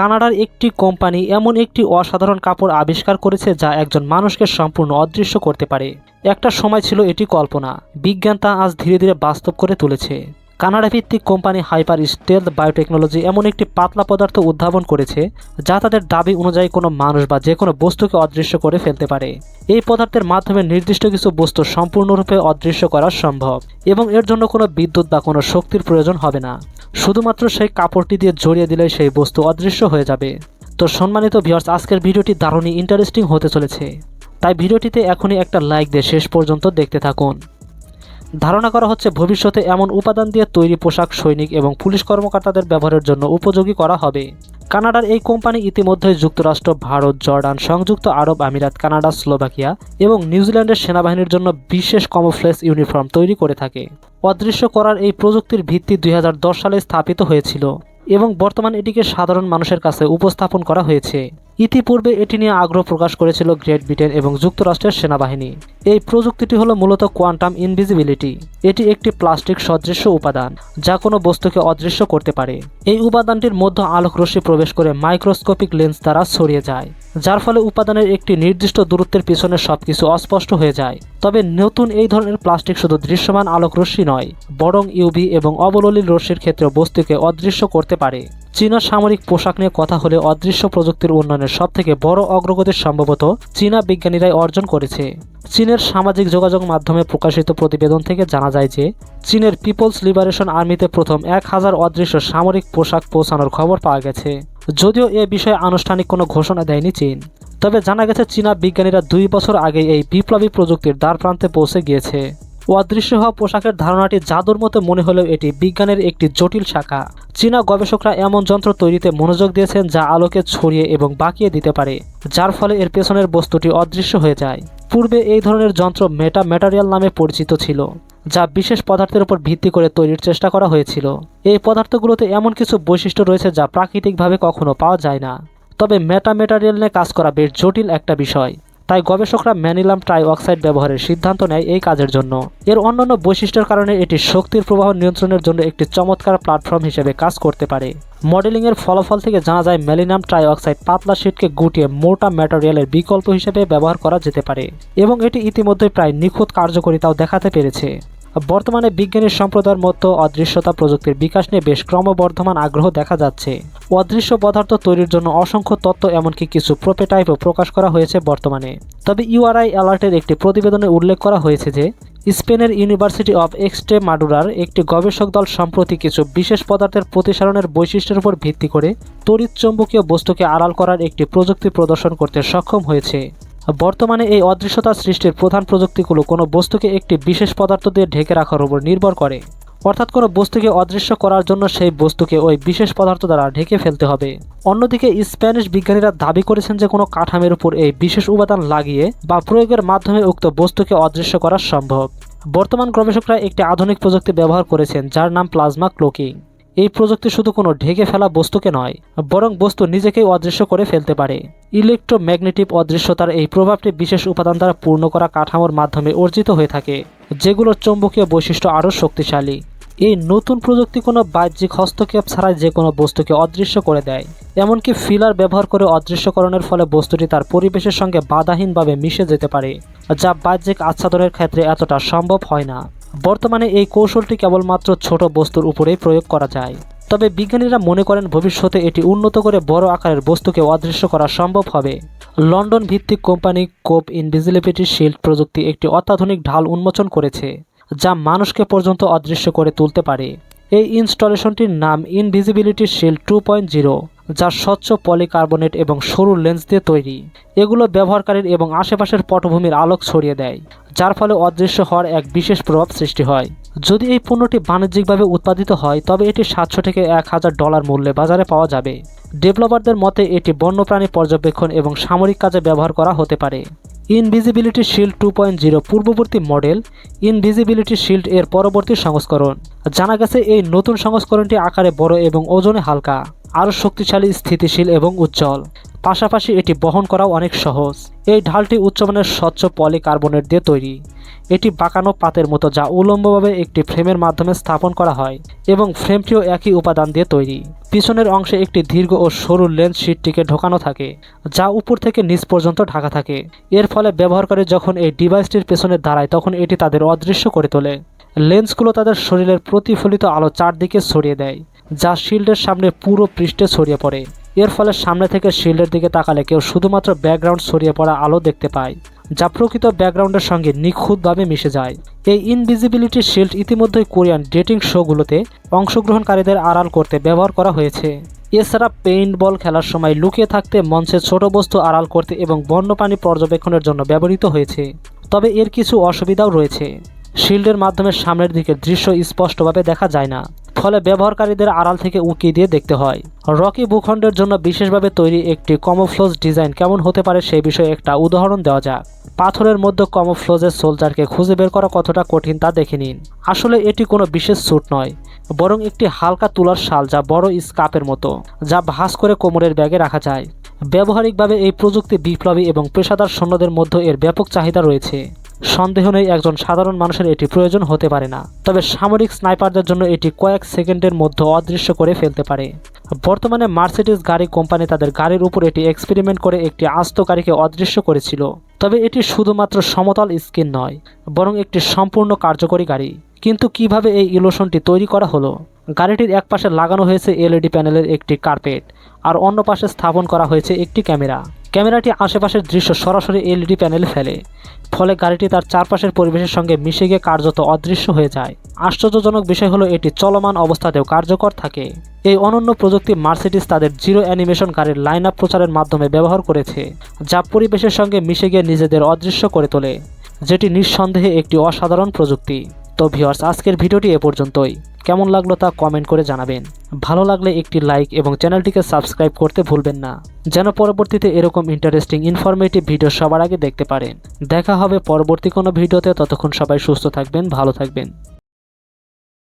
কানাডার একটি কোম্পানি এমন একটি অসাধারণ কাপড় আবিষ্কার করেছে যা একজন মানুষকে সম্পূর্ণ অদৃশ্য করতে পারে। একটা সময় ছিল এটি কল্পনা। বিজ্ঞান তা আজ ধীরে ধীরে বাস্তব করে তুলেছে। কানাডা ভিত্তিক কোম্পানি হাইপার স্টেলথ বায়োটেকনোলজি এমন একটি পাতলা পদার্থ উদ্ভাবন করেছে যা তাদের দাবি অনুযায়ী কোনো মানুষ বা যে কোনো বস্তুকে অদৃশ্য করে ফেলতে পারে। এই পদার্থের মাধ্যমে নির্দিষ্ট কিছু বস্তু সম্পূর্ণরূপে অদৃশ্য করা সম্ভব এবং এর জন্য কোনো বিদ্যুৎ বা কোনো শক্তির প্রয়োজন হবে না। শুধুমাত্র সেই কাপড়টি দিয়ে জড়িয়ে দিলে সেই বস্তু অদৃশ্য হয়ে যাবে। তো সম্মানিত ভিওর্স আজকের ভিডিওটি দারুণই ইন্টারেস্টিং হতে চলেছে। তাই ভিডিওটিতে এখনই একটা লাইক দিয়ে শেষ পর্যন্ত দেখতে থাকুন। ধারণা করা হচ্ছে ভবিষ্যতে এমন উপাদান দিয়ে তৈরি পোশাক সৈনিক এবং পুলিশ কর্মকর্তাদের ব্যবহারের জন্য উপযোগী করা হবে। কানাডার এই কোম্পানি ইতিমধ্যে যুক্তরাষ্ট্র, ভারত, জর্ডান, সংযুক্ত আরব আমিরাত, কানাডা, স্লোভাকিয়া এবং নিউজিল্যান্ডের সেনাবাহিনীর জন্য বিশেষ কমোফ্লেস ইউনিফর্ম তৈরি করে থাকে। অদৃশ্য করার এই প্রযুক্তির ভিত্তি দুই হাজার দশ সালে স্থাপিত হয়েছিল এবং বর্তমান এটিকে সাধারণ মানুষের কাছে উপস্থাপন করা হয়েছে। ইতিপূর্বে এটি নিয়ে আগ্রহ প্রকাশ করেছিল গ্রেট ব্রিটেন এবং যুক্তরাষ্ট্রের সেনাবাহিনী। এই প্রযুক্তিটি হলো মূলত কোয়ান্টাম ইনভিজিবিলিটি। এটি একটি প্লাস্টিক সদৃশ্য উপাদান, যা কোনো বস্তুকে অদৃশ্য করতে পারে। এই উপাদানটির মধ্যে আলোক রশ্মি প্রবেশ করে মাইক্রোস্কোপিক লেন্স দ্বারা ছড়িয়ে যায়। যার ফলে উপাদানের একটি নির্দিষ্ট দূরত্বের পিছনে সবকিছু অস্পষ্ট হয়ে যায়। তবে নতুন এই ধরনের প্লাস্টিক শুধু দৃশ্যমান আলোক রশ্মি নয়, বরং ইউভি এবং অবললীল রশ্মির ক্ষেত্রে বস্তুকে অদৃশ্য করতে পারে। চীনা সামরিক পোশাক নিয়ে কথা হলে অদৃশ্য প্রযুক্তির উন্নয়নের সবথেকে বড় অগ্রগতি সম্ভবত চীনা বিজ্ঞানীরাই অর্জন করেছে। চীনের সামাজিক যোগাযোগ মাধ্যমে প্রকাশিত প্রতিবেদন থেকে জানা যায় যে, চীনের পিপলস লিবারেশন আর্মিতে প্রথম এক হাজার অদৃশ্য সামরিক পোশাক পৌঁছানোর খবর পাওয়া গেছে। যদিও এ বিষয়ে আনুষ্ঠানিক কোনো ঘোষণা দেয়নি চীন, তবে জানা গেছে চীনা বিজ্ঞানীরা দুই বছর আগে এই বিপ্লবী প্রযুক্তির দ্বার প্রান্তে পৌঁছে গিয়েছে। অদৃশ্য হওয়া পোশাকের ধারণাটি জাদুর মতো মনে হলেও এটি বিজ্ঞানের একটি জটিল শাখা। চীনা গবেষকরা এমন যন্ত্র তৈরিতে মনোযোগ দিয়েছেন যা আলোকে ছড়িয়ে এবং বাঁকিয়ে দিতে পারে, যার ফলে এর পেছনের বস্তুটি অদৃশ্য হয়ে যায়। পূর্বে এই ধরনের যন্ত্র মেটা ম্যাটারিয়াল নামে পরিচিত ছিল। যা বিশেষ পদার্থের উপর ভিত্তি করে তৈরির চেষ্টা করা হয়েছিল। এই পদার্থগুলোতে এমন কিছু বৈশিষ্ট্য রয়েছে যা প্রাকৃতিকভাবে কখনো পাওয়া যায় না। তবে মেটা মেটারিয়াল নিয়ে কাজ করা বেশ জটিল একটা বিষয়। তাই গবেষকরা ম্যানিলাম ট্রাই অক্সাইড ব্যবহারের সিদ্ধান্ত নেয় এই কাজের জন্য। এর অন্যান্য বৈশিষ্ট্যের কারণে এটি শক্তির প্রবাহ নিয়ন্ত্রণের জন্য একটি চমৎকার প্ল্যাটফর্ম হিসেবে কাজ করতে পারে। মডেলিংয়ের ফলাফল থেকে জানা যায় ম্যালিনাম ট্রাই অক্সাইড পাতলা শিটকে গুটিয়ে মোটা ম্যাটেরিয়ালের বিকল্প হিসেবে ব্যবহার করা যেতে পারে এবং এটি ইতিমধ্যে প্রায় নিখুঁত কার্যকরিতাও দেখাতে পেরেছে। বর্তমানে বিজ্ঞানী সম্প্রদায়ের মতো অদৃশ্যতা প্রযুক্তির বিকাশ নিয়ে বেশ ক্রমবর্ধমান আগ্রহ দেখা যাচ্ছে। অদৃশ্য পদার্থ তৈরির জন্য অসংখ্য তত্ত্ব এমনকি কিছু প্রোপেটাইপও প্রকাশ করা হয়েছে বর্তমানে। তবে ইউআরআই অ্যালার্টের একটি প্রতিবেদনে উল্লেখ করা হয়েছে যে, স্পেনের ইউনিভার্সিটি অব এক্সট্রে মাডুরার একটি গবেষক দল সম্প্রতি কিছু বিশেষ পদার্থের প্রতিসারণের বৈশিষ্ট্যের উপর ভিত্তি করে তড়িৎ চৌম্বকীয় বস্তুকে আড়াল করার একটি প্রযুক্তি প্রদর্শন করতে সক্ষম হয়েছে। বর্তমানে এই অদৃশ্যতা সৃষ্টির প্রধান প্রযুক্তিগুলো কোনো বস্তুকে একটি বিশেষ পদার্থ দিয়ে ঢেকে রাখার উপর নির্ভর করে। অর্থাৎ কোনো বস্তুকে অদৃশ্য করার জন্য সেই বস্তুকে ওই বিশেষ পদার্থ দ্বারা ঢেকে ফেলতে হবে। অন্যদিকে স্প্যানিশ বিজ্ঞানীরা দাবি করেছেন যে কোনো কাঠামের উপর এই বিশেষ উপাদান লাগিয়ে বা প্রয়োগের মাধ্যমে উক্ত বস্তুকে অদৃশ্য করা সম্ভব। বর্তমান গবেষকরা একটি আধুনিক প্রযুক্তি ব্যবহার করেছেন যার নাম প্লাজমা ক্লোকিং। এই প্রযুক্তি শুধু কোনো ঢেকে ফেলা বস্তুকে নয়, বরং বস্তু নিজেকেই অদৃশ্য করে ফেলতে পারে। ইলেকট্রোম্যাগনেটিক অদৃশ্যতার এই প্রভাবটি বিশেষ উপাদান দ্বারা পূর্ণ করা কাঠামোর মাধ্যমে অর্জিত হয়ে থাকে, যেগুলোর চৌম্বকীয় বৈশিষ্ট্য আরও শক্তিশালী। এই নতুন প্রযুক্তি কোনো বাহ্যিক হস্তক্ষেপ ছাড়াই যে কোনো বস্তুকে অদৃশ্য করে দেয়, এমনকি ফিলার ব্যবহার করে অদৃশ্যকরণের ফলে বস্তুটি তার পরিবেশের সঙ্গে বাধাহীনভাবে মিশে যেতে পারে, যা বাহ্যিক আচ্ছাদনের ক্ষেত্রে এতটা সম্ভব হয় না। বর্তমানে এই কৌশলটি কেবলমাত্র ছোট বস্তুর উপরেই প্রয়োগ করা যায়। তবে বিজ্ঞানীরা মনে করেন ভবিষ্যতে এটি উন্নত করে বড় আকারের বস্তুকে অদৃশ্য করা সম্ভব হবে। লন্ডন ভিত্তিক কোম্পানি কোপ ইনভিজিলিবিলিটি শিল্ড প্রযুক্তি একটি অত্যাধুনিক ঢাল উন্মোচন করেছে, যা মানুষকে পর্যন্ত অদৃশ্য করে তুলতে পারে। এই ইনস্টলেশনটির নাম invisibility shield two point zero. যা স্বচ্ছ পলিকার্বনেট এবং সরু লেন্স দিয়ে তৈরি। এগুলো ব্যবহারকারীর এবং আশেপাশের পটভূমির আলোক ছড়িয়ে দেয়, যার ফলে অদৃশ্য হওয়ার এক বিশেষ প্রভাব সৃষ্টি হয়। যদি এই পণ্যটি বাণিজ্যিকভাবে উৎপাদিত হয়, তবে এটি সাতশো থেকে এক হাজার ডলার মূল্যে বাজারে পাওয়া যাবে। ডেভেলপারদের মতে, এটি বন্যপ্রাণী পর্যবেক্ষণ এবং সামরিক কাজে ব্যবহার করা হতে পারে। Invisibility shield two point zero পূর্ববর্তী মডেল ইনভিজিবিলিটি শিল্ড এর পরবর্তী সংস্করণ। জানা গেছে, এই নতুন সংস্করণটি আকারে বড় এবং ওজনে হালকা। আরও শক্তিশালী, স্থিতিশীল এবং উজ্জ্বল। পাশাপাশি এটি বহন করাও অনেক সহজ। এই ঢালটি উচ্চমানের স্বচ্ছ পলিকার্বনেট দিয়ে তৈরি। এটি বাঁকানো পাতের মতো যা উলম্বভাবে একটি ফ্রেমের মাধ্যমে স্থাপন করা হয় এবং ফ্রেমটিও একই উপাদান দিয়ে তৈরি। পিছনের অংশে একটি দীর্ঘ ও সরু লেন্স শিটটিকে ঢোকানো থাকে, যা উপর থেকে নিচ পর্যন্ত ঢাকা থাকে। এর ফলে ব্যবহারকারী যখন এই ডিভাইসটির পেছনে দাঁড়ায়, তখন এটি তাদের অদৃশ্য করে তোলে। লেন্সগুলো তাদের শরীরের প্রতিফলিত আলো চারদিকে ছড়িয়ে দেয়। যা শিল্ডের সামনে পুরো পৃষ্ঠে ছড়িয়ে পড়ে। এর ফলে সামনে থেকে শিল্ডের দিকে তাকালে কেউ শুধুমাত্র ব্যাকগ্রাউন্ড ছড়িয়ে পড়া আলো দেখতে পায়, যা প্রকৃত ব্যাকগ্রাউন্ডের সঙ্গে নিখুঁতভাবে মিশে যায়। এই ইনভিজিবিলিটি শিল্ড ইতিমধ্যেই কোরিয়ান ডেটিং শোগুলোতে অংশগ্রহণকারীদের আড়াল করতে ব্যবহার করা হয়েছে। এছাড়া পেইন্ট বল খেলার সময় লুকিয়ে থাকতে মঞ্চে ছোট বস্তু আড়াল করতে এবং বন্যপ্রাণী পর্যবেক্ষণের জন্য ব্যবহৃত হয়েছে। তবে এর কিছু অসুবিধাও রয়েছে। শিল্ডের মাধ্যমে সামনের দিকে দৃশ্য স্পষ্টভাবে দেখা যায় না। ফলে ব্যবহারকারীদের আড়াল থেকে উঁকি দিয়ে দেখতে হয়। রকি ভূখণ্ডের জন্য বিশেষভাবে তৈরি একটি কমোফ্লোজ ডিজাইন কেমন হতে পারে সেই বিষয়ে একটা উদাহরণ দেওয়া যাক। পাথরের মধ্যে কমোফ্লোজের সোলজারকে খুঁজে বের করা কতটা কঠিন তা দেখে নিন। আসলে এটি কোনো বিশেষ স্যুট নয়, বরং একটি হালকা তুলার শাল যা বড় স্কাপের মতো, যা ভাঁজ করে কোমরের ব্যাগে রাখা যায়। ব্যবহারিকভাবে এই প্রযুক্তি বিপ্লবী এবং পেশাদার সৈন্যদের মধ্যে এর ব্যাপক চাহিদা রয়েছে। সন্দেহ নেই একজন সাধারণ মানুষের এটি প্রয়োজন হতে পারে না। তবে সামরিক স্নাইপারদের জন্য এটি কয়েক সেকেন্ডের মধ্যে অদৃশ্য করে ফেলতে পারে। বর্তমানে মার্সিডিস গাড়ি কোম্পানি তাদের গাড়ির উপর এটি এক্সপেরিমেন্ট করে একটি আস্ত গাড়িকে অদৃশ্য করেছিল। তবে এটি শুধুমাত্র সমতল স্কিন নয়, বরং একটি সম্পূর্ণ কার্যকরী গাড়ি। কিন্তু কীভাবে এই ইলোশনটি তৈরি করা হলো? গাড়িটির একপাশে লাগানো হয়েছে এলইডি প্যানেলের একটি কার্পেট। আর অন্য পাশে স্থাপন করা হয়েছে একটি ক্যামেরা। ক্যামেরাটি আশেপাশের দৃশ্য সরাসরি এলইডি প্যানেলে ফেলে, ফলে গাড়িটি তার চারপাশের পরিবেশের সঙ্গে মিশে গিয়ে কার্যত অদৃশ্য হয়ে যায়। আশ্চর্যজনক বিষয় হলো, এটি চলমান অবস্থাতেও কার্যকর থাকে। এই অনন্য প্রযুক্তি মার্সিডিস তাদের জিরো অ্যানিমেশন গাড়ির লাইন আপ প্রচারের মাধ্যমে ব্যবহার করেছে, যা পরিবেশের সঙ্গে মিশে গিয়ে নিজেদের অদৃশ্য করে তোলে, যেটি নিঃসন্দেহে একটি অসাধারণ প্রযুক্তি। তো ভিওয়ার্স আজকের ভিডিওটি এ পর্যন্তই। কেমন লাগল তা কমেন্ট করে জানাবেন। ভালো লাগলে একটি লাইক এবং চ্যানেলটিকে সাবস্ক্রাইব করতে ভুলবেন না। যেন পরবর্তীতে এরকম ইন্টারেস্টিং ইনফরমেটিভ ভিডিও সবার আগে দেখতে পারেন। দেখা হবে পরবর্তী কোনো ভিডিওতে। ততক্ষণ সবাই সুস্থ থাকবেন, ভালো থাকবেন।